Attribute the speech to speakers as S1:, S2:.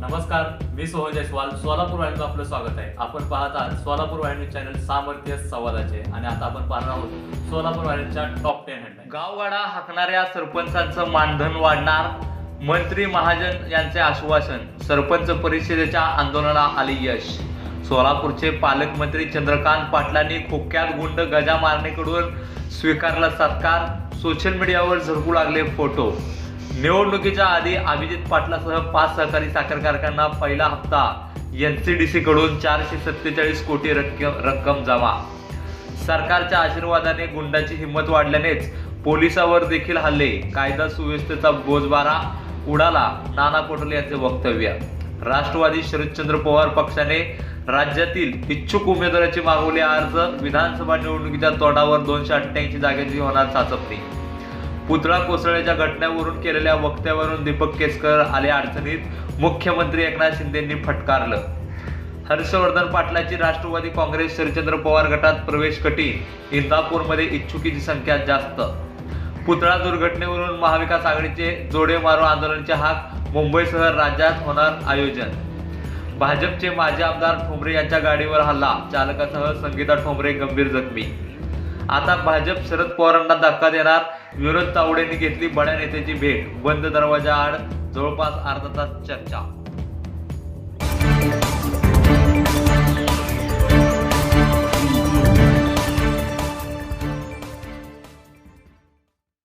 S1: नमस्कार मी सोहन जयस्वाल. सोलापूर वाहिनीचं आपलं स्वागत आहे. आपण पाहत आहात सोलापूर वाहिनी चॅनल सामर्थ्य संवादाचे. आणि आता आपण पाहणार आहोत सोलापूर वाहिनीच्या टॉप टेन हेडलाईन गावगाडा हाकणाऱ्या सरपंचांचं मानधन वाढणार मंत्री महाजन यांचे आश्वासन सरपंच परिषदेच्या आंदोलनाला आले यश. सोलापूरचे पालकमंत्री चंद्रकांत पाटलांनी खोक्यात गुंड गजा मारणेकडून स्वीकारला सत्कार सोशल मीडियावर झरकू लागले फोटो. निवडणुकीच्या आधी अभिजित पाटलासह पाच सहकारी साखर कारखाना पहिला हप्ता. एनसीडीसी कडून चारशे सत्तेचाळीस कोटी रक्कम रक्कम जमा. सरकारच्या आशीर्वादाने गुंडाची हिंमत वाढल्यानेच पोलिसावर देखील हल्ले. कायदा सुव्यवस्थेचा बोजबारा उडाला नाना पटोले यांचे वक्तव्य. राष्ट्रवादी शरदचंद्र पवार पक्षाने राज्यातील इच्छुक उमेदवाराची मागवले अर्ज. विधानसभा निवडणुकीच्या तोंडावर दोनशे अठ्ठ्याऐंशी जागेची होणार चाचपणी पुतळा कोसळल्याच्या घटनेवरून केलेल्या वक्तव्यावरून दीपक केसकर आले अडचणीत. मुख्यमंत्री एकनाथ शिंदेंनी फटकारलं. हर्षवर्धन पाटलाची राष्ट्रवादी काँग्रेस शरचंद्र पवार गटात प्रवेश कठीण इंदापूरमध्ये इच्छुकीची संख्या जास्त. पुतळा दुर्घटनेवरून महाविकास आघाडीचे जोडे मारो आंदोलनाचे हाक. मुंबईसह राज्यात होणार आयोजन. भाजपचे माजी आमदार ठोंबरे यांच्या गाडीवर हल्ला. चालकासह संगीता ठोंबरे गंभीर जखमी. आता भाजप शरद पवारांना धक्का देणार. विनोद तावडेंनी घेतली बड्या नेत्याची भेट. बंद दरवाजा आड. जवळपास अर्धा तास चर्चा.